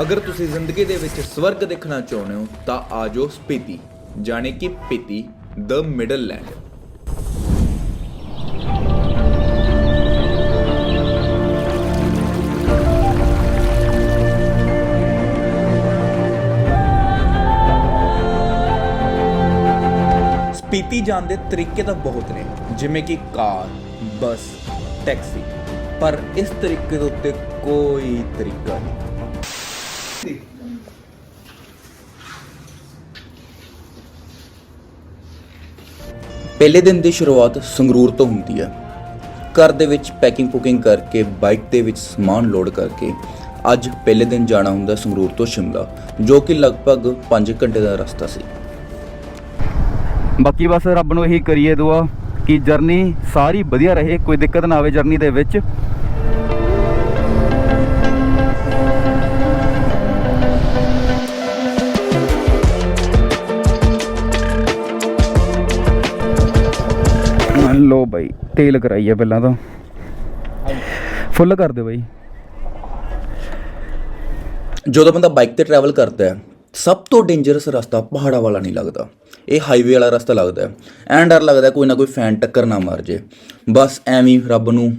ਅਗਰ ਤੁਸੀਂ ਜ਼ਿੰਦਗੀ ਦੇ ਵਿੱਚ ਸਵਰਗ ਦੇਖਣਾ ਚਾਹੁੰਦੇ ਹੋ, ਤਾਂ ਆਜੋ ਸਪੀਤੀ, ਜਾਣੇ ਕਿ ਪੀਤੀ ਦ ਮਿਡਲ ਲੈਂਡ ਸਪੀਤੀ ਜਾਣ ਦੇ ਤਰੀਕੇ ਤਾਂ ਬਹੁਤ ਨੇ, ਜਿਵੇਂ ਕਿ ਕਾਰ, ਬੱਸ, ਟੈਕਸੀ। ਪਰ ਇਸ ਤਰੀਕੇ ਦੇ ਉੱਤੇ ਕੋਈ ਤਰੀਕਾ ਨਹੀਂ। ਪਹਿਲੇ ਦਿਨ ਦੀ ਸ਼ੁਰੂਆਤ ਸੰਗਰੂਰ ਤੋਂ ਹੁੰਦੀ ਹੈ ਘਰ ਦੇ ਵਿੱਚ ਪੈਕਿੰਗ ਪੁਕਿੰਗ ਕਰਕੇ ਬਾਈਕ ਦੇ ਵਿੱਚ ਸਮਾਨ ਲੋਡ ਕਰਕੇ, ਅੱਜ ਪਹਿਲੇ ਦਿਨ ਜਾਣਾ ਹੁੰਦਾ ਸੰਗਰੂਰ ਤੋਂ ਸ਼ਿਮਲਾ, ਜੋ ਕਿ ਲਗਭਗ 5 ਘੰਟੇ ਦਾ ਰਸਤਾ ਸੀ। ਬਾਕੀ ਬਸ ਰੱਬ ਨੂੰ ਇਹੀ ਕਰੀਏ ਦੁਆ ਕਿ ਜਰਨੀ ਸਾਰੀ ਵਧੀਆ ਰਹੇ, ਕੋਈ ਦਿੱਕਤ ਨਾ ਆਵੇ ਜਰਨੀ ਦੇ ਵਿੱਚ। ਮੰਨ ਲਓ ਬਾਈ, ਤੇਲ ਕਰਾਈਏ ਪਹਿਲਾਂ ਤਾਂ। ਫੁੱਲ ਕਰ ਦਿਓ ਬਾਈ। ਜਦੋਂ ਬੰਦਾ ਬਾਈਕ ਤੇ ਟਰੈਵਲ ਕਰਦਾ ਹੈ, ਸਭ ਤੋਂ ਡੇਂਜਰਸ ਰਸਤਾ ਪਹਾੜਾਂ ਵਾਲਾ ਨਹੀਂ ਲੱਗਦਾ। ਇਹ ਹਾਈਵੇ ਵਾਲਾ ਰਸਤਾ ਲੱਗਦਾ ਹੈ। ਐਂ ਡਰ ਲੱਗਦਾ ਕੋਈ ਨਾ ਕੋਈ ਫੈਨ ਟੱਕਰ ਨਾ ਮਾਰ ਜੇ। ਬਸ ਐਵੇਂ ਹੀ ਰੱਬ ਨੂੰ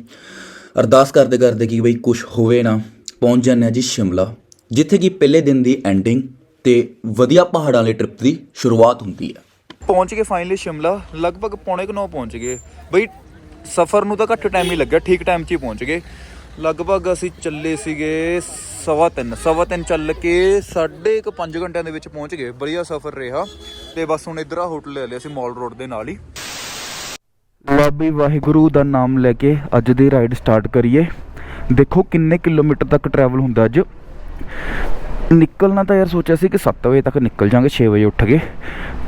ਅਰਦਾਸ ਕਰਦੇ ਕਰਦੇ ਕਿ ਬਈ ਕੁਝ ਹੋਵੇ ਨਾ, ਪਹੁੰਚ ਜਾਂਦੇ ਹਾਂ ਜੀ ਸ਼ਿਮਲਾ, ਜਿੱਥੇ ਕਿ ਪਹਿਲੇ ਦਿਨ ਦੀ ਐਂਡਿੰਗ ਤੇ ਵਧੀਆ ਪਹਾੜਾਂ ਵਾਲੇ ਟ੍ਰਿਪ ਦੀ ਸ਼ੁਰੂਆਤ ਹੁੰਦੀ ਹੈ। ਪਹੁੰਚ ਗਏ ਫਾਈਨਲੀ ਸ਼ਿਮਲਾ, ਲਗਭਗ ਪੌਣੇ ਕੁ ਨੌ ਪਹੁੰਚ ਗਏ। ਬਈ ਸਫ਼ਰ ਨੂੰ ਤਾਂ ਘੱਟ ਟਾਈਮ ਹੀ ਲੱਗਿਆ, ਠੀਕ ਟਾਈਮ 'ਚ ਹੀ ਪਹੁੰਚ ਗਏ। ਲਗਭਗ ਅਸੀਂ ਚੱਲੇ ਸੀਗੇ ਸਵਾ ਤਿੰਨ ਸਵਾ ਤਿੰਨ ਚੱਲ ਕੇ ਸਾਢੇ ਕੁ ਪੰਜ ਘੰਟਿਆਂ ਦੇ ਵਿੱਚ ਪਹੁੰਚ ਗਏ। ਵਧੀਆ ਸਫ਼ਰ ਰਿਹਾ। ਤੇ ਬਸ ਹੁਣ ਇਧਰ ਆ ਹੋਟਲ ਲੈ ਲਿਆ ਸੀ ਮਾਲ ਰੋਡ ਦੇ ਨਾਲ ਹੀ। ਬਾਬੀ ਵਾਹਿਗੁਰੂ ਦਾ ਨਾਮ ਲੈ ਕੇ ਅੱਜ ਦੀ ਰਾਈਡ ਸਟਾਰਟ ਕਰੀਏ। ਦੇਖੋ ਕਿੰਨੇ ਕਿਲੋਮੀਟਰ ਤੱਕ ਟਰੈਵਲ ਹੁੰਦਾ ਅੱਜ। ਨਿਕਲਣਾ ਤਾਂ ਯਾਰ ਸੋਚਿਆ ਸੀ ਕਿ 7 ਵਜੇ ਤੱਕ ਨਿਕਲ ਜਾਾਂਗੇ 6 ਵਜੇ ਉੱਠ ਕੇ।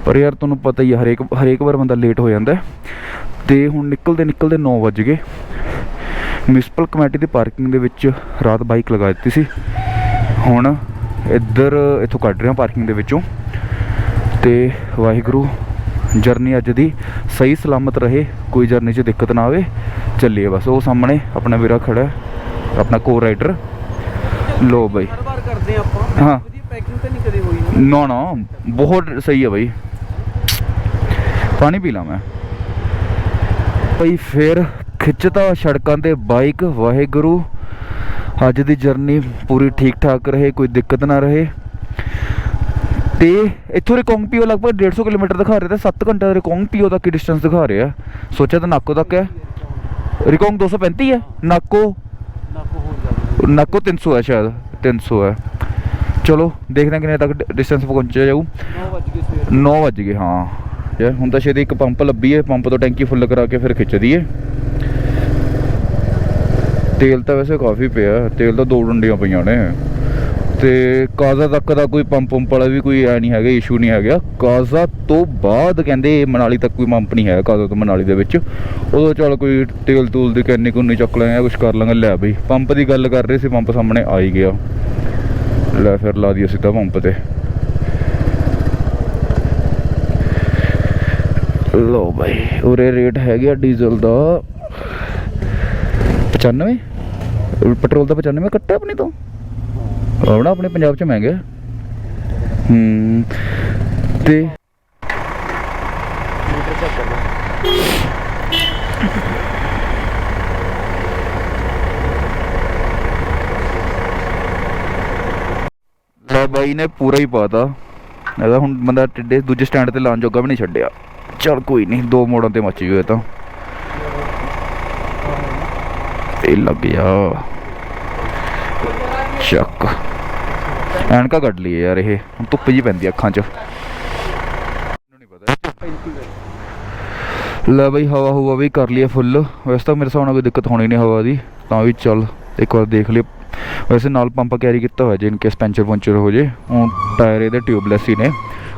ਪਰ ਯਾਰ ਤੁਹਾਨੂੰ ਪਤਾ ਹੀ ਆ, ਹਰੇਕ ਹਰੇਕ ਵਾਰ ਬੰਦਾ ਲੇਟ ਹੋ ਜਾਂਦਾ। ਤੇ ਹੁਣ ਨਿਕਲਦੇ ਨਿਕਲਦੇ 9 ਵਜ ਗਏ। ਮਿਊਨਿਸਪਲ ਕਮੇਟੀ ਦੀ ਪਾਰਕਿੰਗ ਦੇ ਵਿੱਚ ਰਾਤ ਬਾਈਕ ਲਗਾ ਦਿੱਤੀ ਸੀ। ਹੁਣ ਇੱਧਰ ਇੱਥੋਂ ਕੱਢ ਰਿਹਾ ਪਾਰਕਿੰਗ ਦੇ ਵਿੱਚੋਂ। ਤੇ ਵਾਹਿਗੁਰੂ ਜਰਨੀ ਅੱਜ ਦੀ ਸਹੀ ਸਲਾਮਤ ਰਹੇ ਕੋਈ ਜਰਨੀ 'ਚ ਦਿੱਕਤ ਨਾ ਆਵੇ ਚੱਲੀਏ ਬਸ। ਉਹ ਸਾਹਮਣੇ ਆਪਣਾ ਵੀਰਾ ਖੜਾ ਆਪਣਾ ਕੋ ਰਾਈਡਰ ਲੋ ਬਾਈ। ਹਰ ਵਾਰ ਕਰਦੇ ਆਪਾਂ। ਹਾਂ। ਵਧੀਆ ਪੈਕਿੰਗ ਤਾਂ ਨਹੀਂ ਕਦੇ ਹੋਈ ਨਾ। ਨਾ ਨਾ ਬਹੁਤ ਸਹੀ ਹੈ ਬਾਈ। ਪਾਣੀ ਪੀ ਲਾਂ ਮੈਂ। ਭਾਈ ਫੇਰ ਖਿੱਚਦਾ ਸੜਕਾਂ ਤੇ ਬਾਈਕ, ਵਾਹਿਗੁਰੂ। ਅੱਜ ਦੀ ਜਰਨੀ ਪੂਰੀ ਠੀਕ ਠਾਕ ਰਹੇ, ਕੋਈ ਦਿੱਕਤ ਨਾ ਰਹੇ। ਤੇ ਇੱਥੋਂ ਰਿਕੋਂਗਪੀਓ ਲਗਭਗ 150 ਕਿਲੋਮੀਟਰ ਦਿਖਾ ਰਿਹਾ ਤੇ 7 ਘੰਟੇ ਦਾ ਰਿਕੋਂਗਪੀਓ ਤੱਕ ਦੀ ਡਿਸਟੈਂਸ ਦਿਖਾ ਰਿਹਾ। ਸੋਚਿਆ ਤਾਂ ਨਾਕੋ ਤੱਕ ਹੈ। ਰਿਕੋਂਗ 235 ਹੈ? ਨਾਕੋ? ਨਾ ਕੋ ਹੋ ਨਾਕੋ 300 ਹੈ ਸ਼ਾਇਦ 300 ਹੈ। ਚਲੋ, ਦੇਖਦੇ ਹਾਂ ਕਿੰਨੇ ਤੱਕ ਡਿਸਟੈਂਸ ਪਹੁੰਚਿਆ ਜਾਊ। 9 ਵਜ ਗਏ ਸਵੇਰ 9 ਵੱਜ ਗਏ, ਹਾਂ। ਯਾਰ, ਹੁਣ ਤਾਂ ਛੇਤੀ ਇੱਕ ਪੰਪ ਲੱਭੀਏ, ਪੰਪ ਤੋਂ ਟੈਂਕੀ ਫੁੱਲ ਕਰਾ ਕੇ ਫਿਰ ਖਿੱਚ ਦਈਏ। ਤੇਲ ਤਾਂ ਵੈਸੇ ਕਾਫੀ ਪਿਆ, ਤੇਲ ਤਾਂ ਦੋ ਡੰਡੀਆਂ ਪਈਆਂ ਨੇ। ਤੇ ਕਾਜ਼ਾ ਤੱਕ ਦਾ ਕੋਈ ਪੰਪ ਪੰਪ ਵਾਲਾ ਵੀ ਕੋਈ ਐ ਨਹੀਂ ਹੈਗਾ ਇਸ਼ੂ ਨਹੀਂ ਹੈਗਾ। ਕਾਜ਼ਾ ਤੋਂ ਬਾਅਦ ਕਹਿੰਦੇ ਮਨਾਲੀ ਤੱਕ ਕੋਈ ਪੰਪ ਨਹੀਂ ਹੈ ਕਾਜ਼ਾ ਤੋਂ ਮਨਾਲੀ ਦੇ ਵਿੱਚ। ਉਦੋਂ ਚੱਲ ਕੋਈ ਤੇਲ ਤੂਲ ਦੀ ਕੈਨੀ ਕੁੰਨੀ ਚੱਕ ਲਾਂਗੇ ਕੁਝ ਕਰ ਲਾਂਗੇ, ਲੈ ਬਈ। ਪੰਪ ਦੀ ਗੱਲ ਕਰ ਰਹੇ ਸੀ, ਪੰਪ ਸਾਹਮਣੇ ਆ ਹੀ ਗਿਆ। ਲੈ ਫਿਰ ਲਾ ਦਈਏ ਸਿੱਧਾ ਪੰਪ ਤੇ। ਲੋ ਭਾਈ ਉਰੇ ਰੇਟ ਹੈਗਾ ਆ ਡੀਜ਼ਲ ਦਾ 95 ਪੈਟਰੋਲ ਦਾ 95 ਕੱਟਿਆ ਆਪਣੇ ਤੋਂ। ਆਉਣਾ ਆਪਣੇ ਪੰਜਾਬ ਚ ਮਹਿੰਗਾ ਹੂੰ, ਤੇ ਲੈ ਬਾਈ ਨੇ ਪੂਰਾ ਹੀ ਪਾਤਾ। ਇਹਦਾ ਹੁਣ ਬੰਦਾ ਟਿੱਡੇ ਦੂਜੇ ਸਟੈਂਡ ਤੇ ਲਾਉਣ ਜੋਗਾ ਵੀ ਨਹੀਂ ਛੱਡਿਆ। ਚਲ ਕੋਈ ਨਹੀਂ, ਦੋ ਮੋੜਾਂ ਤੇ ਮੱਚ ਗਏ ਤਾਂ। ਤੇ ਲੱਗ ਚੱਕ ਐਨਕਾ ਕੱਢ ਲਈ ਯਾਰ ਇਹ। ਧੁੱਪ ਜੀ ਪੈਂਦੀ ਅੱਖਾਂ 'ਚ। ਨਹੀਂ ਪਤਾ। ਲੈ ਬਈ, ਹਵਾ ਹੁਵਾ ਵੀ ਕਰ ਲਈਏ ਫੁੱਲ। ਵੈਸੇ ਤਾਂ ਮੇਰੇ ਹਿਸਾਬ ਨਾਲ ਕੋਈ ਦਿੱਕਤ ਹੋਣੀ ਨਹੀਂ ਹਵਾ ਦੀ। ਤਾਂ ਵੀ ਚੱਲ, ਇੱਕ ਵਾਰ ਦੇਖ ਲਿਓ ਵੈਸੇ ਨਾਲ ਪੰਪ ਕੈਰੀ ਕੀਤਾ ਹੋਇਆ ਜੇ ਇਨ ਕੇਸ ਪੈਂਚਰ ਪੰਚਰ ਹੋ ਜੇ। ਉਹ ਟਾਇਰ ਇਹਦੇ ਟਿਊਬਲੈਸ ਹੀ ਨੇ।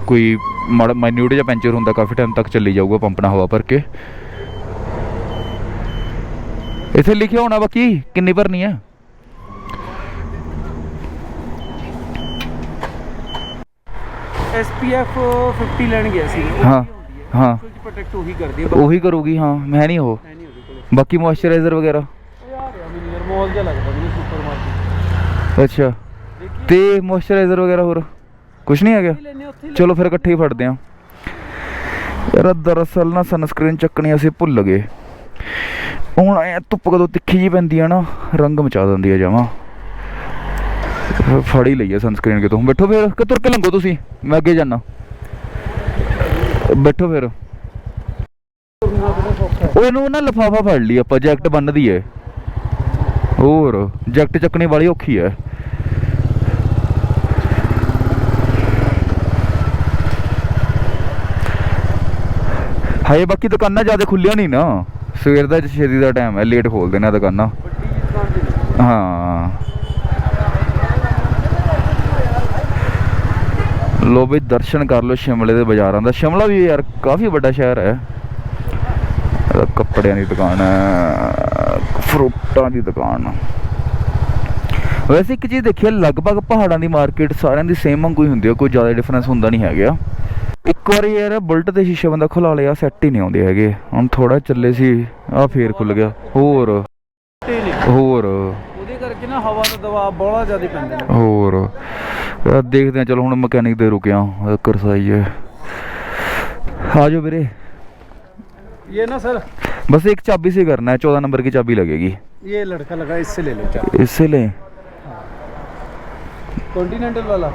ਕੋਈ ਮਾੜਾ ਮਾਈਨਿਊਟ ਜਿਹਾ ਪੈਂਚਰ ਹੁੰਦਾ, ਕਾਫੀ ਟਾਈਮ ਤੱਕ ਚੱਲੀ ਜਾਊਗਾ ਪੰਪ ਨਾਲ ਹਵਾ ਭਰ ਕੇ। ਇੱਥੇ ਲਿਖਿਆ ਹੋਣਾ ਬਾਕੀ ਕਿੰਨੀ ਭਰਨੀ ਹੈ ਐਸਪੀਐਫ 50 ਲੈਣ ਗਿਆ ਸੀ ਹਾਂ ਹਾਂ। ਕੋਈ ਪ੍ਰੋਟੈਕਟ ਉਹੀ ਕਰਦੀ ਹੈ। ਉਹੀ ਕਰੂਗੀ ਹਾਂ ਮੈਂ ਨਹੀਂ ਉਹ। ਹੈ ਨਹੀਂ ਉਹਦੇ ਕੋਲੇ। ਬਾਕੀ ਮੋਇਸਚਰਾਈਜ਼ਰ ਵਗੈਰਾ? ਉਹ ਯਾਰ ਆ ਮਿਲੀਅਰ ਮਾਲ ਜਿਹਾ ਲੱਗਦਾ ਮੈਨੂੰ ਸੁਪਰ ਮਾਰਕੀਟ ਅੱਛਾ ਤੇ ਮੋਇਸਚਰਾਈਜ਼ਰ ਵਗੈਰਾ ਹੋਰ? ਕੁਝ ਨਹੀਂ ਹੈਗਾ? ਲੈਨੇ ਉੱਥੇ ਚਲੋ ਫਿਰ ਇਕੱਠੇ ਹੀ ਫੜਦੇ ਆਂ ਯਾਰ ਦਰਅਸਲ ਨਾ ਸਨਸਕ੍ਰੀਨ ਚੱਕਣੀ ਅਸੀਂ ਭੁੱਲ ਗਏ। ਹੁਣ ਐ ਧੁੱਪ ਕਦੋਂ ਤਿੱਖੀ ਜੀ ਪੈਂਦੀ ਆ ਨਾ, ਰੰਗ ਮਚਾ ਦਿੰਦੀ ਆ ਜਮਾ। ਫੜ ਹੀ ਲਈਏ ਸਨਸਕ੍ਰੀਨ ਕਿਤੋਂ। ਬੈਠੋ ਫਿਰ, ਕਿ ਤੁਰ ਕੇ ਲੰਘੋ ਤੁਸੀਂ? ਮੈਂ ਅੱਗੇ ਜਾਣਾ ਬੈਠੋ ਫਿਰ। ਉਹ ਨਾ ਲਫਾਫਾ ਫੜ ਲਈ ਆਪਾਂ, ਜੈਕਟ ਬੰਨਦੀ ਏ ਹੋਰ, ਜੈਕਟ ਚੱਕਣੀ ਵਾਲੀ ਔਖੀ ਐ। ਹਾਏ, ਬਾਕੀ ਦੁਕਾਨਾਂ ਜ਼ਿਆਦਾ ਖੁੱਲੀਆਂ ਨਹੀਂ ਨਾ। ਸਵੇਰ ਦਾ ਛੇਤੀ ਦਾ ਟਾਈਮ ਹੈ ਲੇਟ ਖੋਲਦੇ ਨੇ ਦੁਕਾਨਾਂ। ਹਾਂ। ਲੋ ਵੀ ਦਰਸ਼ਨ ਕਰ ਲਓ ਸ਼ਿਮਲੇ ਦੇ ਬਾਜ਼ਾਰਾਂ ਦਾ। ਸ਼ਿਮਲਾ ਵੀ ਯਾਰ ਕਾਫੀ ਵੱਡਾ ਸ਼ਹਿਰ ਹੈ। ਇਹਦਾ ਕੱਪੜਿਆਂ ਦੀ ਦੁਕਾਨ ਹੈ, ਫਰੂਟਾਂ ਦੀ ਦੁਕਾਨ। ਵੈਸੇ ਇੱਕ ਚੀਜ਼ ਦੇਖੀਏ ਲਗਭਗ ਪਹਾੜਾਂ ਦੀ ਮਾਰਕੀਟ ਸਾਰਿਆਂ ਦੀ ਸੇਮ ਵਾਂਗੂ ਹੀ ਹੁੰਦੀ ਹੈ, ਕੋਈ ਜ਼ਿਆਦਾ ਡਿਫਰੈਂਸ ਹੁੰਦਾ ਨਹੀਂ ਹੈਗਾ। ਇੱਕ ਵਾਰੀ ਯਾਰ ਬੁਲਟ ਦੇ ਸ਼ੀਸ਼ੇ ਬੰਦਾ ਖੁਲਾ ਲਿਆ ਸੈੱਟ ਹੀ ਨਹੀਂ ਆਉਂਦੇ ਹੈਗੇ ਹੁਣ ਥੋੜਾ ਚੱਲੇ ਸੀ ਆ ਫੇਰ ਖੁੱਲ ਗਿਆ ਹੋਰ ਤੇ ਨਹੀਂ ਹੋਰ ਉਹਦੇ ਕਰਕੇ ਨਾ ਹਵਾ ਦਾ ਦਬਾਅ ਬੜਾ ਜ਼ਿਆਦਾ ਪੈਂਦਾ ਨੇ ਹੋਰ ਯਾਰ ਦੇਖਦੇ ਆ ਚਲੋ ਹੁਣ ਮਕੈਨਿਕ ਦੇ ਰੁਕਿਆ ਕਰਸਾਈ ਹੈ ਆ ਜਾਓ ਵੀਰੇ ये ना सर बस एक चाबी से करना है चौदह नंबर की चाबी लगेगी ये लड़का लगा इससे ले लो चाबी इससे ले कॉन्टिनेंटल वाला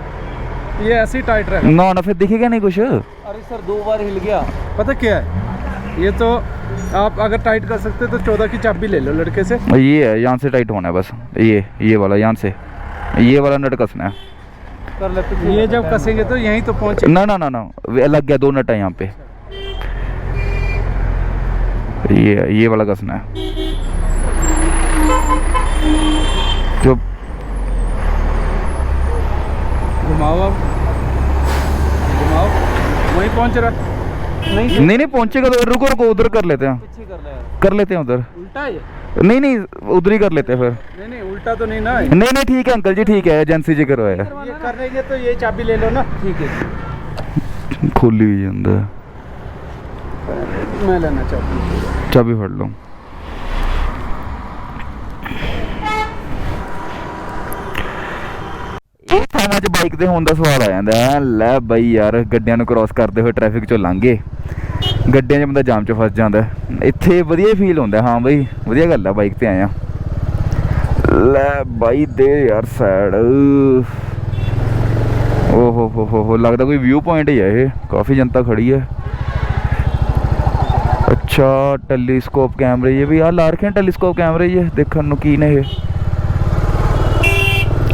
ये ऐसे ही टाइट रहेगा ना ना फिर दिखेगा नहीं कुछ? अरे सर दो बार हिल गया। पता क्या है? ये तो आप अगर टाइट कर सकते तो चौदह की चाबी ले लो लड़के से। ये है यहाँ से टाइट होना है बस। ये ये वाला यहाँ से। ये वाला नट कसना है। कर लेते ये जब कसेंगे तो यहीं तो पहुँचे। ना ना ना ना लग गया दो नट है यहाँ पे। ये ये वाला कसना है। जो घुमाओ पहुँच रहा नहीं नहीं। नहीं पहुंचेगा तो रुको रुको उधर कर लेते हैं। कर कर लेते हैं उधर। उल्टा है नहीं नहीं उधर ही कर लेते हैं फिर। नहीं नहीं उल्टा तो नहीं ना नहीं नहीं ठीक है अंकल जी ठीक है एजेंसी जी करवाया कर रही है तो ये चाबी ले लो ना। ठीक है। खोली हुई है अंदर। मैं लेना चाबी चाबी फड़ लो। ਲਓ ਇਹ ਬਾਈਕ ਤੇ ਹੋਣ ਦਾ ਸਵਾਲ ਆ ਜਾਂਦਾ ਹੈ। ਲੈ ਬਈ ਯਾਰ, ਗੱਡੀਆਂ ਨੂੰ ਕ੍ਰਾਸ ਕਰਦੇ ਹੋਏ ਟ੍ਰੈਫਿਕ 'ਚੋਂ ਲੰਘੇ। ਗੱਡੀਆਂ 'ਚ ਬੰਦਾ ਜਾਮ 'ਚ ਫਸ ਜਾਂਦਾ ਇੱਥੇ ਵਧੀਆ ਫੀਲ ਹੁੰਦਾ ਹਾਂ। ਬਈ, ਵਧੀਆ ਗੱਲ ਆ ਬਾਈਕ ਤੇ ਆਇਆ ਲੈ ਬਾਈ ਦੇ ਯਾਰ ਸਾਈਡ ਓ ਹੋ ਹੋ ਹੋ, ਲੱਗਦਾ ਕੋਈ ਵਿਊ ਪੁਆਇੰਟ ਹੀ ਹੈ ਇਹ। ਕਾਫੀ ਜਨਤਾ ਖੜੀ ਹੈ। ਅੱਛਾ, ਟੈਲੀਸਕੋਪ ਕੈਮਰੇ ਇਹ ਵੀ ਆ ਲਾ ਰੱਖੇ ਟੈਲੀਸਕੋਪ ਕੈਮਰੇ ਇਹ ਦੇਖਣ ਨੂੰ ਕੀ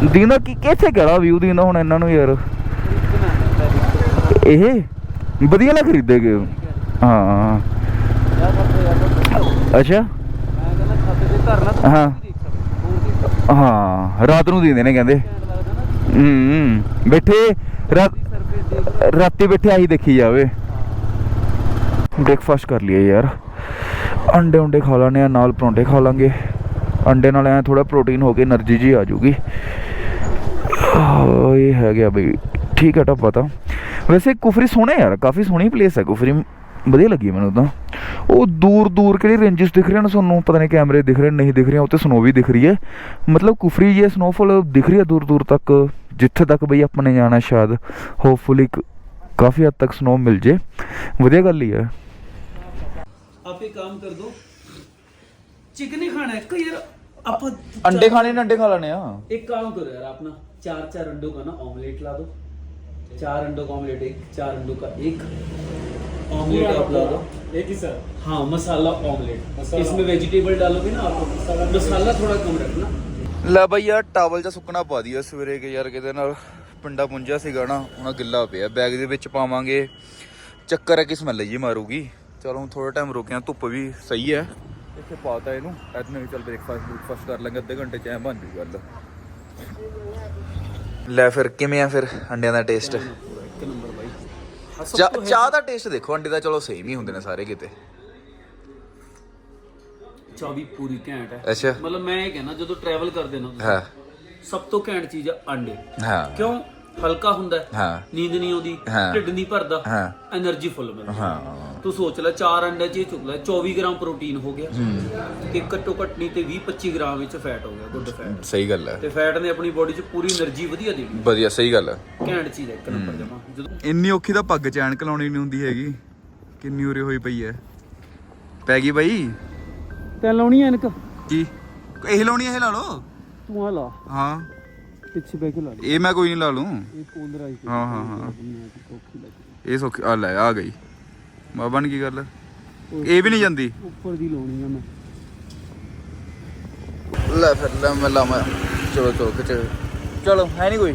ਦੀਨਾ ਕੀ ਕਿੱਥੇ ਗੜਾ ਵਿਊ ਦੀਨਾ ਹੁਣ ਇਹਨਾਂ ਨੂੰ ਯਾਰ? ਇਹ? ਵਧੀਆ ਲੱਗ ਖਰੀਦੇ ਗਏ ਹਾਂ। ਅੱਛਾ। ਹਾਂ। ਰਾਤ ਨੂੰ ਦਿੰਦੇ ਨੇ ਕਹਿੰਦੇ। ਹੂੰ ਬੈਠੇ, ਰਾਤੀ ਬੈਠੇ ਆਹੀ ਦੇਖੀ ਜਾਵੇ। ਬ੍ਰੇਕਫਾਸਟ ਕਰ ਲਈਏ ਯਾਰ। ਅੰਡੇ ਉਂਡੇ ਖਾ ਲਾਣੇ ਆ, ਨਾਲ ਪਰੌਂਠੇ ਖਾ ਲਾਂਗੇ। ਅੰਡੇ ਨਾਲ ਐ ਥੋੜਾ ਪ੍ਰੋਟੀਨ ਹੋ ਕੇ એનર્ਜੀ ਜੀ ਆ ਜੂਗੀ ਇਹ ਹੈਗਾ ਬਈ। ਠੀਕ ਹੈ ਟੱਪਾ ਤਾਂ। ਵੈਸੇ ਕੁਫਰੀ ਸੋਹਣਾ ਯਾਰ, ਕਾਫੀ ਸੋਹਣੀ ਪਲੇਸ ਹੈ ਕੁਫਰੀ। ਵਧੀਆ ਲੱਗੀ ਮੈਨੂੰ ਤਾਂ। ਉਹ ਦੂਰ ਦੂਰ ਕਿਹੜੀ ਰੇਂਜਸ ਦਿਖ ਰਹੇ ਨੇ ਤੁਹਾਨੂੰ? ਪਤਾ ਨਹੀਂ ਕੈਮਰੇ ਦਿਖ ਰਹੇ ਨਹੀਂ ਦਿਖ ਰਹੇ ਉੱਤੇ ਸਨੋ ਵੀ ਦਿਖ ਰਹੀ ਹੈ। ਮਤਲਬ ਕੁਫਰੀ ਜੇ ਸਨੋਫਾਲ ਦਿਖ ਰਹੀ ਹੈ ਦੂਰ ਦੂਰ ਤੱਕ, ਜਿੱਥੇ ਤੱਕ ਬਈ ਆਪਣੇ ਜਾਣਾ ਸ਼ਾਇਦ ਹੋਪਫੁਲੀ ਕਾਫੀ ਹੱਦ ਤੱਕ ਸਨੋ ਮਿਲ ਜੇ। ਵਧੀਆ ਗੱਲ ਹੀ ਹੈ ਆਪੇ ਕੰਮ ਕਰ ਦੋ। ਚਿਕਨ ਖਾਣਾ ਹੈ। ਕਿ ਯਾਰ यार आप ਅੰਡੇ ਖਾਣੇ ਨੇ ਅੰਡੇ ਖਾ ਲੈਣੇ ਆ एक काम करो यार आप ना चार चार अंडों का ना ऑमलेट ला दो चार अंडों का ऑमलेट एक चार अंडों का एक ऑमलेट आप ला दो एक ही सर हाँ मसाला ऑमलेट इसमें वेजिटेबल डालोगे ना आप मसाला थोड़ा कम रखना ਲੈ ਬਈ ਯਾਰ ਟਾਵਲ ਜਾਂ ਸੁੱਕਣਾ ਪਾ ਦਿਆ ਸਵੇਰੇ ਕੇ ਯਾਰ ਕਿਤੇ ਨਾਲ ਪਿੰਡਾ ਪੁੰਜਾ ਸੀਗਾ ਨਾ ਉਹਨਾਂ ਗਿੱਲਾ ਪਿਆ ਬੈਗ ਦੇ ਵਿੱਚ ਪਾਵਾਂਗੇ ਚੱਕਰ ਹੈ ਕਿ ਸਮੈਲ ਜੀ ਮਾਰੂਗੀ ਚਲੋ ਹੁਣ ਥੋੜਾ ਟਾਈਮ ਰੁਕਿਆ ਧੁੱਪ ਵੀ ਸਹੀ ਹੈ ਇੱਥੇ ਪਾਤਾ ਇਹਨੂੰ। ਐਦਨੇ ਵੀ ਚੱਲ ਬ੍ਰੇਕਫਾਸਟ ਬ੍ਰੇਕਫਾਸਟ ਕਰ ਲਾਂਗੇ ਅੱਧੇ ਘੰਟੇ ਚ ਐ ਬਣ ਜੂ ਗੱਲ। ਲੈ ਫਿਰ ਕਿਵੇਂ ਆ ਫਿਰ ਅੰਡਿਆਂ ਦਾ ਟੇਸਟ ਇੱਕ ਨੰਬਰ ਬਾਈ। ਚਾਹ ਦਾ ਟੇਸਟ ਦੇਖੋ ਅੰਡੇ ਦਾ ਚਲੋ ਸੇਮ ਹੀ ਹੁੰਦੇ ਨੇ ਸਾਰੇ ਕਿਤੇ। ਚਾਹ ਪੂਰੀ ਘੈਂਟ ਹੈ। ਅੱਛਾ। ਮਤਲਬ ਮੈਂ ਇਹ ਕਹਿੰਦਾ ਜਦੋਂ ਟਰੈਵਲ ਕਰਦੇ ਨਾ ਹਾਂ। ਸਭ ਤੋਂ ਘੈਂਟ ਚੀਜ਼ ਆ ਅੰਡੇ। ਹਾਂ। ਕਿਉਂ? ਹਲਕਾ ਹੁੰਦਾ ਹਾਂ ਨੀਂਦ ਨਹੀਂ ਆਉਂਦੀ ਢਿੱਡ ਨਹੀਂ ਭਰਦਾ ਹਾਂ। ਫੁੱਲ ਮਿਲਦੀ ਹਾਂ। ਤੂੰ ਸੋਚ ਲੈ ਚਾਰ ਅੰਡੇ ਚ ਚੁੱਕ ਲੈ 24 ਗ੍ਰਾਮ ਪ੍ਰੋਟੀਨ ਹੋ ਗਿਆ। ਤੇ ਘੱਟੋ ਘੱਟ ਨਹੀਂ ਤੇ 20 25 ਗ੍ਰਾਮ ਵਿੱਚ ਫੈਟ ਹੋ ਗਿਆ ਗੁੱਡ ਫੈਟ ਸਹੀ ਗੱਲ ਹੈ। ਤੇ ਫੈਟ ਨੇ ਆਪਣੀ ਬੋਡੀ ਚ ਪੂਰੀ એનર્ਜੀ ਵਧੀਆ ਦੇਣੀ ਵਧੀਆ ਸਹੀ ਗੱਲ ਹੈ। ਘੈਂਟ ਚੀਜ਼ ਹੈ ਇੱਕ ਨੰਬਰ ਜਮਾ। ਜਦੋਂ ਇੰਨੀ ਔਖੀ ਤਾਂ ਪੱਗ ਚ ਐਨਕ ਲਾਉਣੀ ਨਹੀਂ ਹੁੰਦੀ ਹੈਗੀ। ਕਿੰਨੀ ਉਰੇ ਹੋਈ ਪਈ ਹੈ। ਪੈ ਗਈ ਬਾਈ? ਤੈਂ ਲਾਉਣੀ ਐਨਕ? ਕੀ? ਇਹ ਲਾਉਣੀ ਇਹ ਲਾ ਲਓ। ਤੂੰ ਆ ਲਾ। ਹਾਂ। ਪਿੱਛੇ ਬੈ ਕੇ ਲਾ ਇਹ ਮੈਂ ਕੋਈ ਨਹੀਂ ਲਾ ਲੂੰ। ਇਹ ਪੂਲਰਾਈਜ਼ ਹਾਂ ਹਾਂ। ਹਾਂ। ਇਹ ਸੌਖੀ ਆ ਲੈ ਆ ਗਈ। ਬਾਬਾ ਨੇ ਕੀ ਗੱਲ? ਇਹ ਵੀ ਨਹੀਂ ਜਾਂਦੀ? ਉੱਪਰ ਦੀ ਲਾਉਣੀ ਆ ਮੈਂ। ਲੈ ਫਿਰ ਲੈ ਮੈਂ ਲਾਵਾਂ। ਚਲੋ ਚਲੋ ਖਿੱਚ ਚਲੋ ਹੈ ਨਹੀਂ ਕੋਈ।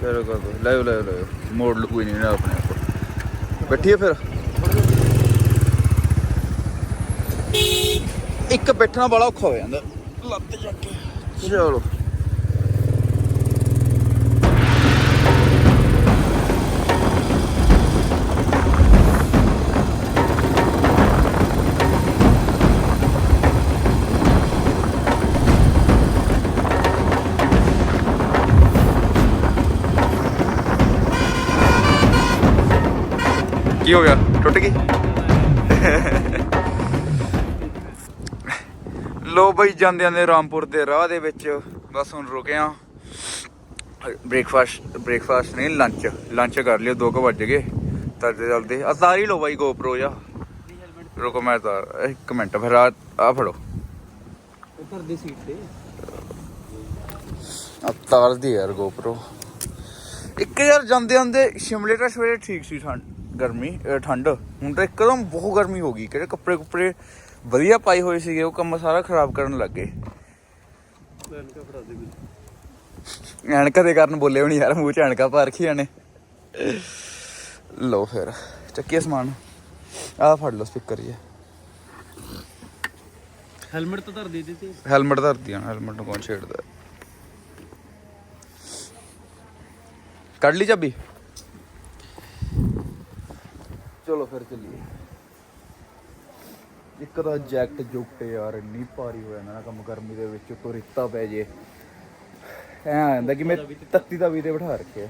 ਕਰੋ ਕਰੋ ਲੈ ਲੈ ਲੈ ਮੋੜ ਲੂ ਕੋਈ ਨਹੀਂ ਨਾ ਆਪਣੇ ਆਪ ਬੈਠੀਏ ਫਿਰ। ਇੱਕ ਬੈਠਣਾ ਬੜਾ ਔਖਾ ਹੋ ਜਾਂਦਾ। ਲੱਤ ਜਾ ਕੇ। ਚਲੋ। ਕੀ ਹੋ ਗਿਆ? ਟੁੱਟ ਗਈ? ਲੋ ਬਈ ਜਾਂਦੇ ਜਾਂਦੇ ਰਾਮਪੁਰ ਦੇ ਰਾਹ ਦੇ ਵਿੱਚ ਬਸ ਹੁਣ ਰੁਕੇ ਆ। ਬ੍ਰੇਕਫਾਸਟ ਬ੍ਰੇਕਫਾਸਟ ਨਹੀਂ ਲੰਚ ਲੰਚ ਕਰ ਲਿਓ 2 ਵੱਜ ਗਏ। ਤੜਦੇ ਚਲਦੇ ਆ ਤਾਰੀ ਲੋ ਬਾਈ GoPro ਜਾ ਰੁਕੋ ਮੈਂ ਤਾਰ ਇੱਕ ਮਿੰਟ ਫਿਰ ਆ ਆ ਫੜੋ। ਉੱਪਰ ਦੀ ਸੀਟ ਤੇ। ਆ ਤਾਰ ਦੀ ਯਾਰ GoPro ਇੱਕ ਯਾਰ ਜਾਂਦੇ ਜਾਂਦੇ ਸ਼ਿਮਲੇ ਤਾਂ ਸਵੇਰੇ ਠੀਕ ਸੀ ਠੰਡ। ਗਰਮੀ ਅਹ ਠੰਡ ਹੁਣ ਤਾਂ ਇੱਕਦਮ ਬਹੁਤ ਗਰਮੀ ਹੋ ਗਈ ਕਿਹੜੇ ਕੱਪੜੇ ਕੁੱਪੜੇ ਵਧੀਆ ਪਾਏ ਹੋਏ ਸੀਗੇ ਉਹ ਕੰਮ ਸਾਰਾ ਖਰਾਬ ਕਰਨ ਲੱਗ ਗਏ ਐਨਕ ਫੜਾ ਦੇ ਵੀ ਐਨਕਾਂ ਦੇ ਕਾਰਨ ਬੋਲੇ ਹੋਣੀ ਯਾਰ ਮੂੰਹ ਚ ਐਨਕਾਂ ਪਾ ਰੱਖੀਆਂ ਨੇ ਲਓ ਫਿਰ ਚੱਕੀਏ ਸਮਾਨ ਆਹ ਫੜ ਲਓ ਸਪੀਕਰ ਜੀ ਹੈਲਮਟ ਤਾਂ ਧਰ ਦੇ ਦੇ ਤੇ ਹੈਲਮਟ ਧਰਦੀ ਆ ਹੈਲਮਟ ਨੂੰ ਕੌਣ ਛੇੜਦਾ ਕੱਢ ਲਈ ਚਾਬੀ ਚਲੋ ਫਿਰ ਚੱਲੀਏ। ਇੱਕ ਤਾਂ ਜੈਕਟ ਜੁਕਟ ਯਾਰ, ਇੰਨੀ ਭਾਰੀ ਹੋ ਜਾਂਦਾ ਨਾ ਕੰਮ ਗਰਮੀ ਦੇ ਵਿੱਚ, ਉੱਤੋਂ ਰੇਤਾ ਪੈ ਜੇ। ਐ ਆ ਜਾਂਦਾ ਕਿ ਮੈਂ ਤੱਤੀ ਦਾ ਵੀ ਤੇ ਬਿਠਾ ਰੱਖਿਆ।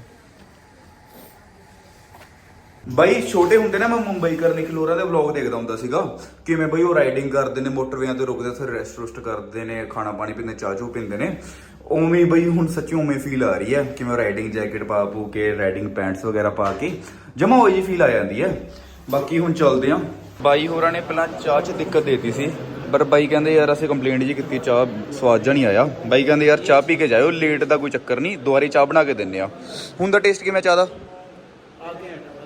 ਬਾਈ, ਛੋਟੇ ਹੁੰਦੇ ਨਾ ਮੈਂ ਮੁੰਬਈ ਕਰਨੀ ਖਲੋਰਾ ਦੇ ਵਲੌਗ ਦੇਖਦਾ ਹੁੰਦਾ ਸੀਗਾ। ਕਿਵੇਂ ਬਈ ਉਹ ਰਾਈਡਿੰਗ ਕਰਦੇ ਨੇ, ਮੋਟਰਵੇਆਂ ਤੇ ਰੁਕਦੇ ਫਿਰ ਰੈਸਟ ਰੁਸਟ ਕਰਦੇ ਨੇ, ਖਾਣਾ ਪਾਣੀ ਪੀਂਦੇ ਚਾਹ ਚੂ ਪੀਂਦੇ ਨੇ। ਉਵੇਂ ਬਈ ਹੁਣ ਸੱਚੀ ਉਵੇਂ ਫੀਲ ਆ ਰਹੀ ਹੈ, ਕਿਵੇਂ ਰਾਈਡਿੰਗ ਜੈਕਟ ਪਾ ਪੂ ਕੇ ਰਾਈਡਿੰਗ ਪੈਂਟਸ ਵਗੈਰਾ ਪਾ ਕੇ। ਜਮਾ ਹੋਈ ਜੀ ਫੀਲ ਆ ਜਾਂਦੀ ਹੈ। ਬਾਕੀ ਹੁਣ ਚੱਲਦੇ ਆ। ਬਾਈ ਹੋਰਾਂ ਨੇ ਪਹਿਲਾਂ ਚਾਹ 'ਚ ਦਿੱਕਤ ਦੇਤੀ ਸੀ, ਪਰ ਬਾਈ ਕਹਿੰਦੇ ਯਾਰ ਅਸੀਂ ਕੰਪਲੇਂਟ ਜੀ ਕੀਤੀ, ਚਾਹ ਸਵਾਦ ਜਿਹਾ ਨਹੀਂ ਆਇਆ। ਬਾਈ ਕਹਿੰਦੇ ਯਾਰ ਚਾਹ ਪੀ ਕੇ ਜਾਇਓ ਲੇਟ ਦਾ ਕੋਈ ਚੱਕਰ ਨਹੀਂ, ਦੁਬਾਰੇ ਚਾਹ ਬਣਾ ਕੇ ਦਿੰਨੇ ਆ। ਹੁਣ ਦਾ ਟੇਸਟ ਕਿਵੇਂ ਚਾਹ ਦਾ?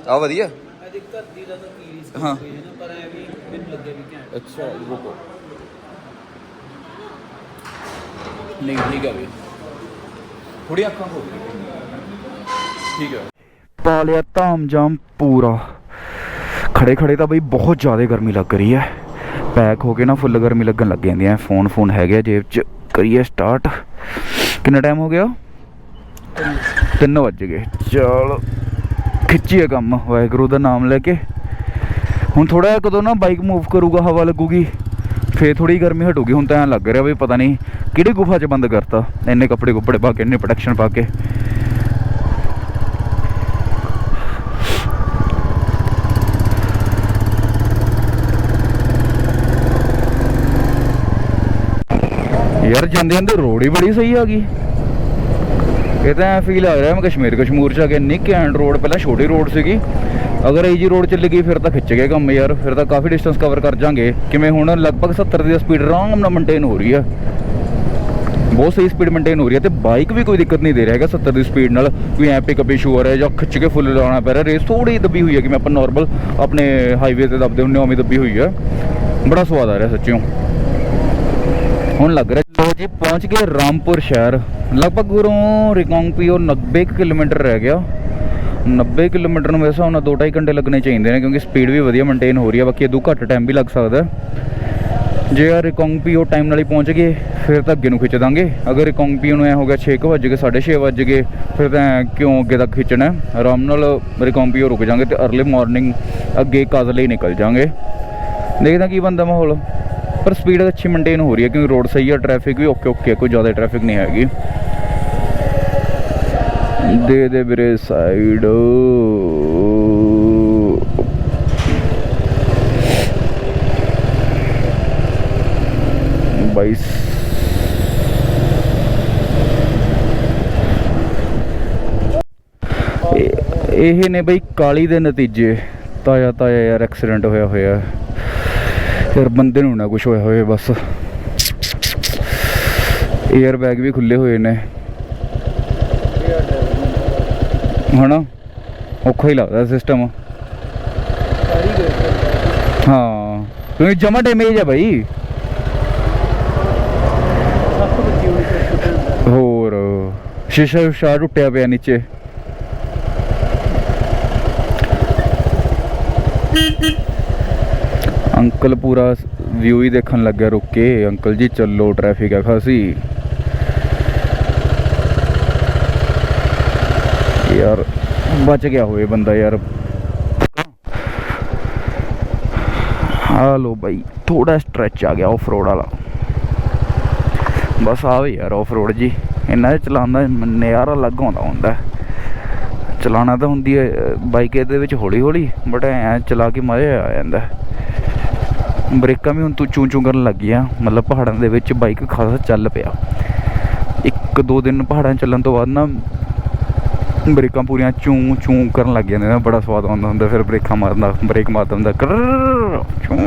ਆ ਵਧੀਆ। ਹਾਂ। ਅੱਛਾ, ਰੁਕੋ। ਨਹੀਂ, ਠੀਕ ਹੈ ਵੀ। ਥੋੜੀ ਅੱਖਾਂ ਹੋ ਠੀਕ ਹੈ ਪਾ ਲਿਆ ਧਾਮ ਜਾਮ ਪੂਰਾ। ਖੜੇ ਖੜੇ ਤਾਂ ਬਈ ਬਹੁਤ ਜ਼ਿਆਦਾ ਗਰਮੀ ਲੱਗ ਰਹੀ ਹੈ। ਪੈਕ ਹੋ ਕੇ ਨਾ ਫੁੱਲ ਗਰਮੀ ਲੱਗਣ ਲੱਗ ਜਾਂਦੀ ਹੈ। ਫੋਨ ਫੋਨ ਹੈਗੇ ਆ ਜੇਬ 'ਚ। ਕਰੀਏ ਸਟਾਰਟ ਕਿੰਨਾ ਟਾਈਮ ਹੋ ਗਿਆ? 3 ਵੱਜ ਗਏ। ਚਲ, ਖਿੱਚੀਏ ਕੰਮ। ਵਾਹਿਗੁਰੂ ਦਾ ਨਾਮ ਲੈ ਕੇ। ਹੁਣ ਥੋੜਾ ਜਿਹਾ ਕਦੋਂ ਨਾ ਬਾਈਕ ਮੂਵ ਕਰੂਗਾ, ਹਵਾ ਲੱਗੂਗੀ। ਫੇਰ ਥੋੜੀ ਗਰਮੀ ਹਟੂਗੀ। ਹੁਣ ਤਾਂ ਐਂ ਲੱਗ ਰਿਹਾ ਵੀ ਪਤਾ ਨਹੀਂ ਕਿਹੜੀ ਗੁਫਾ 'ਚ ਬੰਦ ਕਰਤਾ। ਇੰਨੇ ਕੱਪੜੇ ਕੁੱਪੜੇ ਪਾ ਕੇ, ਇੰਨੇ ਪ੍ਰੋਟੈਕਸ਼ਨ ਪਾ ਕੇ। ਯਾਰ ਜਾਂਦੇ ਜਾਂਦੇ ਰੋਡ ਹੀ ਬੜੀ ਸਹੀ ਆ ਗਈ। ਇਹ ਤਾਂ ਫੀਲ ਆ ਰਿਹਾ ਮੈਂ ਕਸ਼ਮੀਰ ਕਸ਼ਮੂਰ ਚ ਆ ਕੇ ਇੰਨੀ ਘੈਂਟ ਰੋਡ, ਪਹਿਲਾਂ ਛੋਟੀ ਰੋਡ ਸੀਗੀ। ਅਗਰ ਈਜੀ ਰੋਡ ਚੱਲ ਗਈ, ਫਿਰ ਤਾਂ ਖਿੱਚ ਗਏ ਕੰਮ ਯਾਰ, ਫਿਰ ਤਾਂ ਕਾਫੀ ਡਿਸਟੈਂਸ ਕਵਰ ਕਰ ਜਾਾਂਗੇ। ਕਿਵੇਂ ਹੁਣ ਲਗਭਗ 70 ਦੀ ਸਪੀਡ ਆਰਾਮ ਨਾਲ ਮੇਨਟੇਨ ਹੋ ਰਹੀ ਹੈ ਬਹੁਤ ਸਹੀ ਸਪੀਡ ਮੇਨਟੇਨ ਹੋ ਰਹੀ ਹੈ ਤੇ ਬਾਈਕ ਵੀ ਕੋਈ ਦਿੱਕਤ ਨਹੀਂ ਦੇ ਰਿਹਾ ਹੈਗਾ 70 ਦੀ ਸਪੀਡ ਨਾਲ। ਕੋਈ ਐ ਪਿਕਅਪ ਇਸ਼ੂ ਆ ਰਿਹਾ ਜਾਂ ਖਿੱਚ ਕੇ ਫੁੱਲ ਲਾਉਣਾ ਪੈ ਰਿਹਾ। ਰੇਸ ਥੋੜੀ ਦੱਬੀ ਹੋਈ ਹੈ ਕਿ ਮੈਂ ਆਪਾਂ ਨਾਰਮਲ ਆਪਣੇ ਹਾਈਵੇ ਤੇ ਦੱਬਦੇ ਹੁੰਨੇ ਉਵੇਂ ਦੱਬੀ ਹੋਈ ਹੈ ਬੜਾ ਸਵਾਦ ਆ ਰਿਹਾ ਸੱਚਿਓ। ਹੁਣ ਲੱਗ ਰਿਹਾ ਜੀ ਪਹੁੰਚ ਗਏ ਰਾਮਪੁਰ ਸ਼ਹਿਰ। ਲਗਭਗ ਗੁਰੋਂ ਰਿਕੋਂਗਪੀਓ 90 ਕੁ ਕਿਲੋਮੀਟਰ ਰਹਿ ਗਿਆ। 90 ਕਿਲੋਮੀਟਰ ਨੂੰ ਮੇਰੇ ਹਿਸਾਬ ਨਾਲ 2.5 ਘੰਟੇ ਲੱਗਣੇ ਚਾਹੀਦੇ ਨੇ ਕਿਉਂਕਿ ਸਪੀਡ ਵੀ ਵਧੀਆ ਮੇਨਟੇਨ ਹੋ ਰਹੀ ਹੈ ਬਾਕੀ ਇਦੋਂ ਘੱਟ ਟਾਈਮ ਵੀ ਲੱਗ ਸਕਦਾ ਜੇ ਆ ਰਿਕੋਂਗਪੀਓ ਟਾਈਮ ਨਾਲ ਹੀ ਪਹੁੰਚ ਗਏ, ਫਿਰ ਤਾਂ ਅੱਗੇ ਨੂੰ ਖਿੱਚ ਦਾਂਗੇ। ਅਗਰ ਰਿਕੋਂਗਪੀਓ ਨੂੰ ਐ ਹੋ ਗਿਆ 6 ਵਜੇ ਗਏ 6:30 ਵਜੇ ਗਏ, ਫਿਰ ਤਾਂ ਐਂ ਕਿਉਂ ਅੱਗੇ ਤੱਕ ਖਿੱਚਣਾ ਆਰਾਮ ਨਾਲ ਰਿਕੋਂਗਪੀਓ ਰੁਕ ਜਾਾਂਗੇ ਤੇ ਅਰਲੀ ਮਾਰਨਿੰਗ ਅੱਗੇ ਕਾਜ਼ਲ ਹੀ ਨਿਕਲ ਜਾਾਂਗੇ। ਦੇਖਦਾ ਕੀ ਬੰਦਾ ਮਾਹੌਲ। ਪਰ ਸਪੀਡ ਅੱਛੀ ਮੇਨਟੇਨ ਹੋ ਰਹੀ ਹੈ ਕਿਉਂਕਿ ਰੋਡ ਸਹੀ ਹੈ ਟ੍ਰੈਫਿਕ ਵੀ ਓਕੇ ਓਕੇ ਕੋਈ ਜ਼ਿਆਦਾ ਟ੍ਰੈਫਿਕ ਨਹੀਂ ਹੈਗੀ। ਦੇ ਦੇ ਵੀਰੇ ਸਾਈਡ ਬਾਈ ਇਹ ਨੇ ਬਈ ਕਾਲੀ ਦੇ ਨਤੀਜੇ। ਤਾਇਆ ਤਾਇਆ ਯਾਰ ਐਕਸੀਡੈਂਟ ਹੋਇਆ ਹੋਇਆ। ਫਿਰ ਬੰਦੇ ਨੂੰ ਨਾ ਕੁਝ ਹੋਇਆ ਹੋਵੇ ਬਸ। 에ਅਰ ਬੈਗ ਵੀ ਖੁੱਲੇ ਹੋਏ ਨੇ। ਹਨਾ? ਔਖਾ ਹੀ ਲੱਗਦਾ ਸਿਸਟਮ ਹਾਂ, ਕਿਉਂਕਿ ਜਮਾ ਡੈਮੇਜ ਹੈ ਬਾਈ। ਹੋਰ, ਸ਼ੀਸ਼ਾ ਸ਼ਾ ਟੁੱਟਿਆ ਪਿਆ ਨੀਚੇ। ਅੰਕਲ ਪੂਰਾ ਵਿਊ ਹੀ ਦੇਖਣ ਲੱਗਿਆ ਰੁਕ ਕੇ। ਅੰਕਲ ਜੀ, ਚੱਲੋ ਟ੍ਰੈਫਿਕ ਹੈ ਖਾਸੀ। ਯਾਰ, ਬਚ ਗਿਆ ਹੋਵੇ ਬੰਦਾ ਯਾਰ। ਆ ਲੋ ਬਾਈ ਥੋੜਾ ਸਟ੍ਰੈਚ ਆ ਗਿਆ ਆਫ ਰੋਡ ਵਾਲਾ। ਬਸ ਆਵੇ ਯਾਰ ਆਫ ਰੋਡ ਜੀ। ਇਹਨਾਂ ਦੇ ਚਲਾਉਣ ਦਾ ਨਜ਼ਾਰਾ ਅਲੱਗ ਆਉਂਦਾ ਹੁੰਦਾ। ਹੈ। ਚਲਾਉਣਾ ਤਾਂ ਹੁੰਦੀ ਹੈ ਬਾਈਕ ਇਹਦੇ ਵਿੱਚ ਹੌਲੀ ਹੌਲੀ ਬਟ ਐ ਚਲਾ ਕੇ ਮਜ਼ਾ ਆ ਜਾਂਦਾ। ਬ੍ਰੇਕਾਂ ਵੀ ਹੁਣ ਤੂੰ ਚੂੰ ਚੂੰ ਕਰਨ ਲੱਗ ਗਿਆ ਮਤਲਬ ਪਹਾੜਾਂ ਦੇ ਵਿੱਚ ਬਾਈਕ ਖਾਸਾ ਚੱਲ ਪਿਆ। ਇੱਕ ਦੋ ਦਿਨ ਪਹਾੜਾਂ ਚੱਲਣ ਤੋਂ ਬਾਅਦ ਨਾ ਬ੍ਰੇਕਾਂ ਪੂਰੀਆਂ ਚੂੰ ਚੂੰ ਕਰਨ ਲੱਗ ਜਾਂਦੇ ਨੇ, ਬੜਾ ਸਵਾਦ ਆਉਂਦਾ ਹੁੰਦਾ, ਫਿਰ ਬ੍ਰੇਕਾਂ ਮਾਰਦਾ ਬ੍ਰੇਕ ਮਾਰਦਾ ਹੁੰਦਾ ਕਰ ਚੂੰ।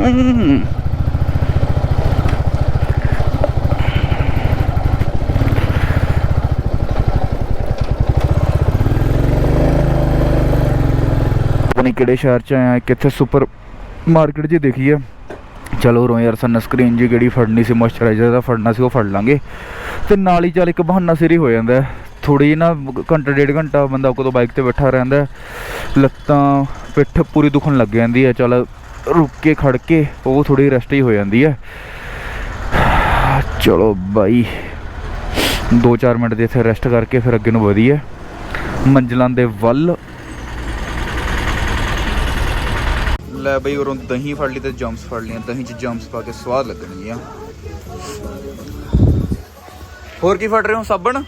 ਪਤਾ ਨਹੀਂ ਕਿਹੜੇ ਸ਼ਹਿਰ ਚ ਆਇਆ ਕਿੱਥੇ ਸੁਪਰ ਮਾਰਕੀਟ ਜੀ ਦੇਖੀ ਆ। ਚਲੋ ਰੋ ਯਾਰ ਸਨਸਕਰੀਨ ਜੀ ਕਿਹੜੀ ਫੜਨੀ ਸੀ ਮੋਇਸਚਰਾਈਜ਼ਰ ਦਾ ਫੜਨਾ ਸੀ, ਉਹ ਫੜ ਲਾਂਗੇ। ਤੇ ਨਾਲ ਹੀ ਚੱਲ ਇੱਕ ਬਹਾਨਾ ਸਿਰ ਹੀ ਹੋ ਜਾਂਦਾ ਥੋੜੀ ਨਾ ਘੰਟਾ, ਡੇਢ ਘੰਟਾ ਬੰਦਾ ਕਦੋਂ ਬਾਈਕ ਤੇ ਬੈਠਾ ਰਹਿੰਦਾ ਲੱਤਾਂ, ਪਿੱਠ ਪੂਰੀ ਦੁਖਣ ਲੱਗ ਜਾਂਦੀ ਹੈ, ਚੱਲ ਰੁਕ ਕੇ, ਖੜ ਕੇ, ਉਹ ਥੋੜੀ ਰੈਸਟ ਹੀ ਹੋ ਜਾਂਦੀ ਹੈ। ਚਲੋ ਬਾਈ 2-4 ਮਿੰਟ ਦੇ ਇੱਥੇ ਰੈਸਟ ਕਰਕੇ ਫਿਰ ਅੱਗੇ ਨੂੰ ਵਧੀਏ। ਮੰਜ਼ਲਾਂ ਦੇ ਵੱਲ ਲੈ ਬਈ ਉਰੋਂ ਦਹੀਂ ਫੜ ਲਈ ਤੇ ਜੰਪਸ ਫੜ ਲਈਆਂ। ਦਹੀਂ 'ਚ ਜੰਪਸ ਪਾ ਕੇ ਸਵਾਦ ਲੱਗਣਗੀਆਂ। ਹੋਰ ਕੀ ਫੜ ਰਹੇ ਹੋ ਸਾਬਣ?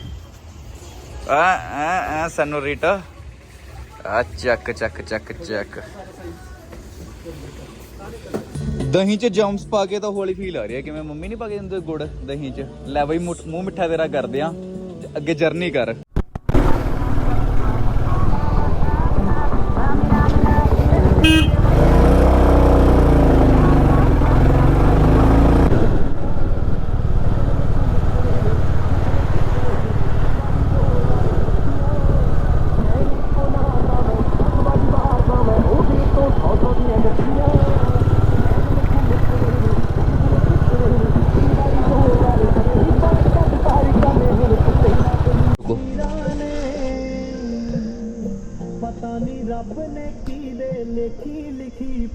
ਆ ਆ ਆ ਸੈਨੋਰੀਟਾ ਆ ਚੱਕ ਚੱਕ ਚੱਕ ਚੱਕ। ਦਹੀਂ 'ਚ ਜੰਪਸ ਪਾ ਕੇ ਤਾਂ ਹੋਲੀ ਫੀਲ ਆ ਰਹੀ ਹੈ। ਕਿਵੇਂ ਮੰਮੀ ਨਹੀਂ ਪਾ ਕੇ ਦਿੰਦੇ ਗੁੜ ਦਹੀਂ 'ਚ? ਲੈ ਬਈ ਮੂੰਹ ਮਿੱਠਾ ਤੇਰਾ ਕਰਦੇ ਆ। ਅੱਗੇ ਜਰਨੀ ਕਰ।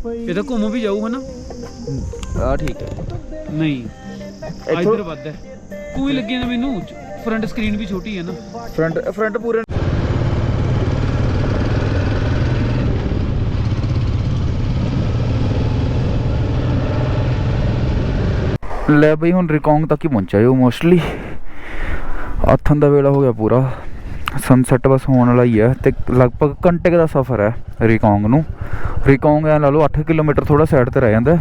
ਇਹ ਤਾਂ ਘੁੰਮ ਵੀ ਜਾਊ ਹਨਾ? ਆ ਠੀਕ ਹੈ। ਨਹੀਂ। ਇਧਰ ਵੱਧ ਹੈ। ਕੋਈ ਲੱਗੇ ਨਾ ਮੈਨੂੰ। ਫਰੰਟ ਸਕਰੀਨ ਵੀ ਛੋਟੀ ਹੈ ਨਾ। ਫਰੰਟ ਫਰੰਟ ਪੂਰੇ ਲੈ ਬਈ ਹੁਣ ਰਿਕੌਂਗ ਤੱਕ ਹੀ ਪਹੁੰਚਿਆ ਮੋਸਟਲੀ ਆਥਨ ਦਾ ਵੇਲਾ ਹੋ ਗਿਆ ਪੂਰਾ। ਸਨਸੈਟ ਬਸ ਹੋਣ ਵਾਲਾ ਹੀ ਹੈ ਤੇ ਲਗਭਗ ਘੰਟੇ ਦਾ ਸਫ਼ਰ ਹੈ ਰਿਕੌਂਗ ਨੂੰ। ਰਿਕੌਂਗ ਐ ਲਾ ਲਓ 8 ਕਿਲੋਮੀਟਰ ਥੋੜਾ ਸਾਈਡ ਤੇ ਰਹਿ ਜਾਂਦਾ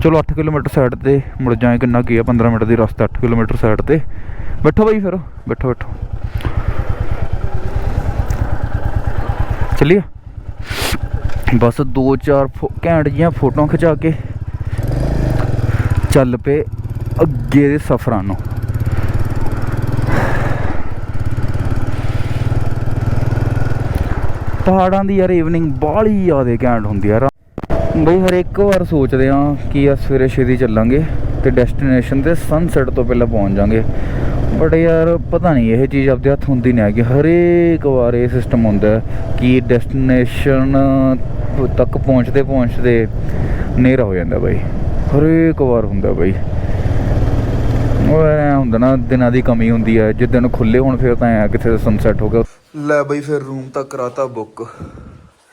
ਚਲੋ 8 ਕਿਲੋਮੀਟਰ ਸਾਈਡ ਤੇ ਮੁੜ ਜਾਏ ਕਿੰਨਾ ਕੀ ਆ 15 ਮਿੰਟ ਦੀ ਰਸਤਾ 8 ਕਿਲੋਮੀਟਰ ਸਾਈਡ ਤੇ। ਬੈਠੋ ਬਾਈ ਫਿਰ, ਬੈਠੋ ਬੈਠੋ। ਚੱਲੀਏ। ਬਸ 2-4 ਘੈਂਟ ਜੀਆਂ ਫੋਟੋਆਂ ਖਿਚਾ ਕੇ ਚੱਲ ਪਏ ਅੱਗੇ ਦੇ ਸਫ਼ਰਾਂ ਨੂੰ। ਪਹਾੜਾਂ ਦੀ ਯਾਰ ਈਵਨਿੰਗ ਬਾਹਲੀ ਜ਼ਿਆਦੇ ਘੈਂਟ ਹੁੰਦੀ ਆ ਯਾਰ। ਬਈ ਹਰ ਇੱਕ ਵਾਰ ਸੋਚਦੇ ਆ ਕਿ ਆ ਸਵੇਰੇ ਛੇਤੀ ਚੱਲਾਂਗੇ ਤੇ ਡੈਸਟੀਨੇਸ਼ਨ ਤੇ ਸਨਸੈਟ ਤੋਂ ਪਹਿਲਾਂ ਪਹੁੰਚ ਜਾਾਂਗੇ। ਬਟ ਯਾਰ ਪਤਾ ਨਹੀਂ, ਇਹ ਚੀਜ਼ ਆਪਦੇ ਹੱਥ ਹੁੰਦੀ ਨਹੀਂ ਹੈਗੀ। ਹਰੇਕ ਵਾਰ ਇਹ ਸਿਸਟਮ ਹੁੰਦਾ ਕਿ ਡੈਸਟੀਨੇਸ਼ਨ ਤੱਕ ਪਹੁੰਚਦੇ ਪਹੁੰਚਦੇ ਹਨੇਰਾ ਹੋ ਜਾਂਦਾ ਬਾਈ। ਹਰੇਕ ਵਾਰ ਹੁੰਦਾ ਬਾਈ। ਉਹ ਐ ਹੁੰਦਾ ਨਾ, ਦਿਨਾਂ ਦੀ ਕਮੀ ਹੁੰਦੀ ਹੈ ਜੇ ਦਿਨ ਖੁੱਲੇ ਹੋਣ, ਫਿਰ ਤਾਂ ਐ ਕਿੱਥੇ ਸਨਸੈਟ ਹੋ ਗਿਆ। ਲੈ ਬਈ ਫਿਰ ਰੂਮ ਤਾਂ ਕਰਾਤਾ ਬੁੱਕ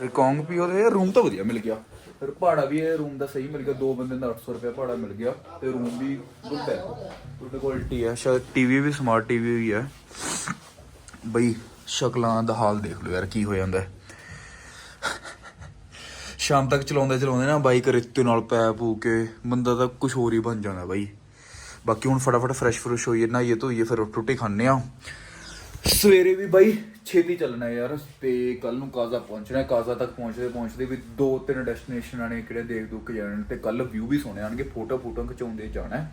ਰਿਕੌਂਗ ਵੀ ਉਹਦੇ ਰੂਮ ਤਾਂ ਵਧੀਆ ਮਿਲ ਗਿਆ। ਫਿਰ ਭਾੜਾ ਵੀ ਇਹ ਰੂਮ ਦਾ ਸਹੀ ਮਿਲ ਗਿਆ। ਦੋ ਬੰਦੇ ਦਾ 800 ਰੁਪਏ ਭਾੜਾ ਮਿਲ ਗਿਆ। ਤੇ ਰੂਮ ਵੀ ਗੁੱਡ ਹੈ। ਗੁੱਡ ਕੁਆਲਿਟੀ ਹੈ। ਸ਼ਾਇਦ ਟੀਵੀ ਵੀ ਸਮਾਰਟ ਟੀਵੀ ਵੀ ਹੈ। ਬਈ ਸ਼ਕਲਾਂ ਦਾ ਹਾਲ ਦੇਖ ਲਓ ਯਾਰ, ਕੀ ਹੋ ਜਾਂਦਾ ਸ਼ਾਮ ਤੱਕ ਚਲਾਉਂਦੇ ਚਲਾਉਂਦੇ ਨਾ ਬਾਈਕ ਰਿੱਤੇ ਨਾਲ ਪੈ ਪੂ ਕੇ ਬੰਦਾ ਤਾਂ ਕੁਝ ਹੋਰ ਹੀ ਬਣ ਜਾਂਦਾ ਬਾਈ। ਬਾਕੀ ਹੁਣ ਫਟਾਫਟ ਫਰੈਸ਼ ਫਰੁਸ਼ ਹੋਈਏ, ਨਹਾਈਏ, ਧੋਈਏ, ਫਿਰ ਰੋਟੀ ਰੋਟੀ ਖਾਣੇ ਆ ਸਵੇਰੇ ਵੀ ਬਾਈ ਛੇਤੀ ਚੱਲਣਾ ਯਾਰ, ਤੇ ਕੱਲ ਨੂੰ ਕਾਜ਼ਾ ਪਹੁੰਚਣਾ ਕਾਜ਼ਾ ਤੱਕ ਪਹੁੰਚਦੇ ਪਹੁੰਚਦੇ ਵੀ ਦੋ ਤਿੰਨ ਡੈਸਟੀਨੇਸ਼ਨਾਂ ਨੇ ਕਿਹੜੇ ਦੇਖ ਦੁੱਖ ਜਾਣ ਤੇ ਕੱਲ ਵਿਊ ਵੀ ਸੋਹਣੇ ਆਣਗੇ ਫੋਟੋ ਫੋਟੋ ਖਿਚਾਉਂਦੇ ਜਾਣਾ